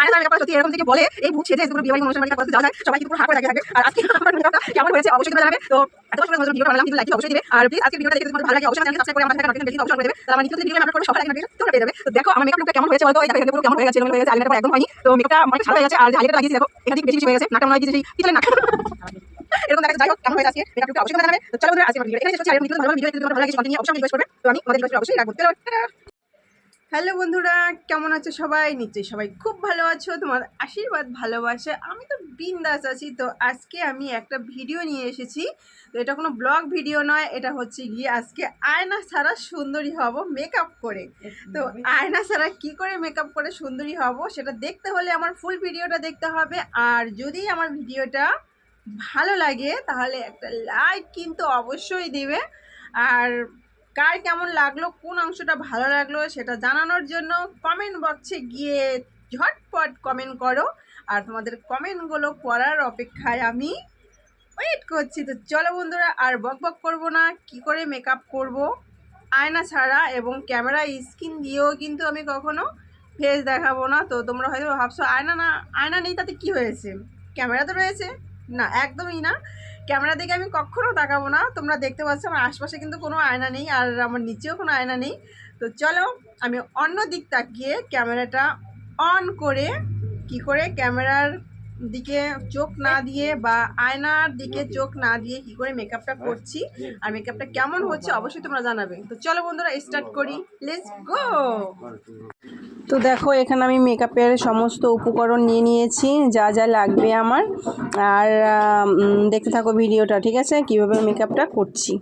আরে আমি সত্যি এরকম থেকে বলে, এই কেমন হয়েছে আজকে নিত্য হয়ে গেছে এরকম হয়ে গেছে আইলাইনার একদম তো মেকআপটা অনেক ভালো হয়ে আর হাইলাইটার লাগিয়েছি, দেখো বেশি বেশি হয়ে হয় পিছনে এরকম দেখা যাই হোক, কেমন হয়েছে আজকে মেকআপ লুকটা অবশ্যই জানাবে। তো চলো আজকে ভিডিও এখানে শেষ করছি। আর ভিডিও ভালো ভিডিও যদি ভালো লাগে কন্টিনিউ অবশ্যই রিকোয়েস্ট করবে। তো আমি তোমাদের রিকোয়েস্ট অবশ্যই রাখব। চলো। হ্যালো বন্ধুরা কেমন আছো সবাই? নিশ্চয়ই সবাই খুব ভালো আছো তোমার আশীর্বাদ ভালোবাসে। আমি তো বিন্দাস আছি তো আজকে আমি একটা ভিডিও নিয়ে এসেছি। তো এটা কোনো ব্লগ ভিডিও নয় এটা হচ্ছে গিয়ে আজকে আয়না ছাড়া সুন্দরী হব মেকআপ করে। তো আয়না ছাড়া কি করে মেকআপ করে সুন্দরী হব সেটা দেখতে হলে আমার ফুল ভিডিওটা দেখতে হবে। আর যদি আমার ভিডিওটা ভালো লাগে তাহলে একটা লাইক কিন্তু অবশ্যই দেবে। আর কার কেমন লাগল, কোন অংশটা ভালো লাগল সেটা জানানোর জন্য কমেন্ট বক্সে গিয়ে ঝটপট কমেন্ট করো। আর তোমাদের কমেন্টগুলো পড়ার অপেক্ষায় আমি ওয়েট করছি। তো চলো বন্ধুরা, আর বক বক করব না, কি করে মেকআপ করব? আয়না ছাড়া এবং ক্যামেরা স্ক্রিন দিয়েও কিন্তু আমি কখনো ফেস দেখাবো না। তো তোমরা হয়তো ভাবছ, আয়না না, আয়না নেই, তাতে কি হয়েছে? ক্যামেরা তো রয়েছে। না, একদমই না। ক্যামেরা দিকে আমি কখনও তাকাবো না। তোমরা দেখতে পাচ্ছ আমার আশপাশে কিন্তু কোনো আয়না নেই আর আমার নিচেও কোনো আয়না নেই। তো চলো, আমি অন্য দিক তাকিয়ে ক্যামেরাটা অন করে কি করে ক্যামেরার দিকে চোখ না দিয়ে বা আয়নার দিকে চোখ না দিয়ে কি করে মেকআপটা করছি আর মেকআপটা কেমন হচ্ছে অবশ্যই তোমরা জানাবে। তো চলো বন্ধুরা স্টার্ট করি। লেটস গো তো দেখো, এখানে আমি মেকআপের সমস্ত উপকরণ নিয়ে নিয়েছি, যা যা লাগবে আমার। আর দেখতে থাকো ভিডিওটা, ঠিক আছে? কীভাবে মেকআপটা করছি।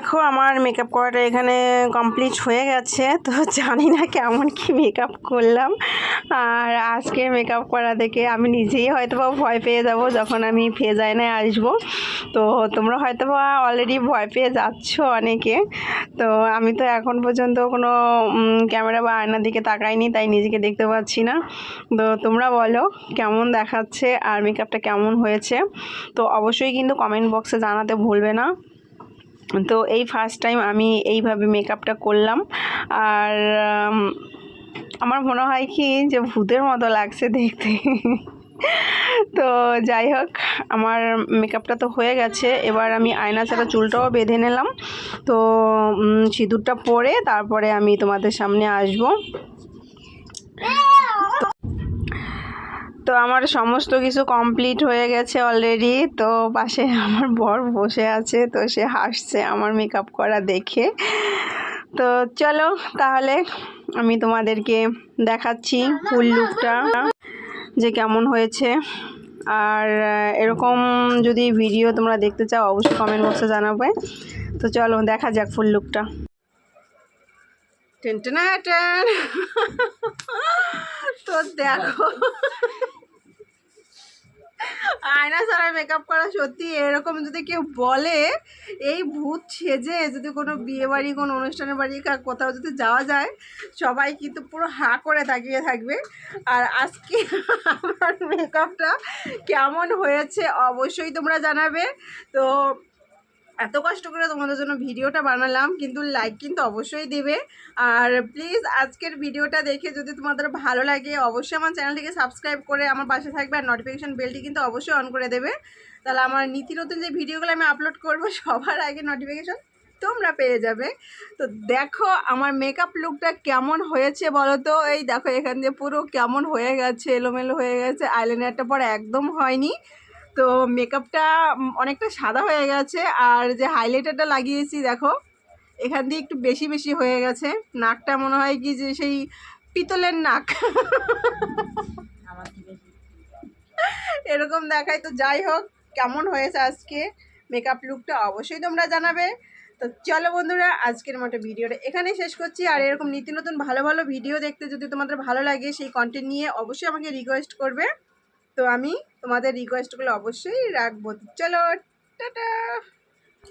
দেখো আমার মেকআপ করাটা এখানে কমপ্লিট হয়ে গেছে, তো জানি না কেমন কি মেকআপ করলাম। আর আজকে মেকআপ করা দেখে আমি নিজেই হয়তো বা ভয় পেয়ে যাব যখন আমি ফেজ আয়নায় আসব। তো তোমরা হয়তো বা অলরেডি ভয় পেয়ে যাচ্ছ অনেকে। তো আমি তো এখন পর্যন্ত কোনো ক্যামেরা বা আয়নার দিকে তাকাইনি, তাই নিজেকে দেখতে পাচ্ছি না। তো তোমরা বলো কেমন দেখাচ্ছে আর মেকআপটা কেমন হয়েছে। তো অবশ্যই কিন্তু কমেন্ট বক্সে জানাতে ভুলবে না। তো এই ফার্স্ট টাইম আমি এইভাবে মেকআপটা করলাম। আর আমার মনে হয় কি যে ভূতের মতো লাগছে দেখতে। তো যাই হোক, আমার মেকআপটা তো হয়ে গেছে। এবার আমি আয়না ছাড়া চুলটাও বেঁধে নিলাম। তো সিঁদুরটা পরে তারপরে আমি তোমাদের সামনে আসব। তো আমার সমস্ত কিছু কমপ্লিট হয়ে গেছে অলরেডি তো পাশে আমার বর বসে আছে, তো সে হাসছে আমার মেকআপ করা দেখে। তো চলো তাহলে আমি তোমাদেরকে দেখাচ্ছি ফুল লুকটা যে কেমন হয়েছে। আর এরকম যদি ভিডিও তোমরা দেখতে চাও, অবশ্যই কমেন্ট বক্সে জানাবে। তো চলো দেখা যাক ফুল লুকটা টেন তো দেখো আয়না ছাড়া মেকআপ করা সত্যি এরকম যদি কেউ বলে, এই ভূত সেজে যদি কোনো বিয়ে বাড়ি, কোনো অনুষ্ঠানের বাড়ি কোথাও যদি যাওয়া যায়, সবাই কিন্তু পুরো হাঁ করে তাকিয়ে থাকবে। আর আজকে আমার মেকআপটা কেমন হয়েছে অবশ্যই তোমরা জানাবে। তো এত কষ্ট করে তোমাদের জন্য ভিডিওটা বানালাম, কিন্তু লাইক কিন্তু অবশ্যই দেবে। আর প্লিজ আজকের ভিডিওটা দেখে যদি তোমাদের ভালো লাগে, অবশ্যই আমার চ্যানেলটিকে সাবস্ক্রাইব করে আমার পাশে থাকবে আর নোটিফিকেশান বেলটি কিন্তু অবশ্যই অন করে দেবে। তাহলে আমার নীতি নতুন যে ভিডিওগুলো আমি আপলোড করব, সবার আগে নোটিফিকেশান তোমরা পেয়ে যাবে। তো দেখো আমার মেকআপ লুকটা কেমন হয়েছে বলো তো এই দেখো এখান দিয়ে পুরো কেমন হয়ে গেছে, এলোমেলো হয়ে গেছে আইলাইনারটা পরে একদম হয়নি। তো মেকআপটা অনেকটা সাদা হয়ে গেছে। আর যে হাইলাইটারটা লাগিয়েছি, দেখো, এখান দিয়ে একটু বেশি বেশি হয়ে গেছে। নাকটা মনে হয় কি যে সেই পিতলের নাক। এরকম দেখায় তো যাই হোক, কেমন হয়েছে আজকে মেকআপ লুকটা অবশ্যই তোমরা জানাবে। তো চলো বন্ধুরা, আজকের মতো ভিডিওটা এখানেই শেষ করছি। আর এরকম নিত্য নতুন ভালো ভালো ভিডিও দেখতে যদি তোমাদের ভালো লাগে, সেই কন্টেন্ট নিয়ে অবশ্যই আমাকে রিকোয়েস্ট করবে। তো আমি তোমাদের রিকোয়েস্টগুলো অবশ্যই রাখব। চলো টাটা!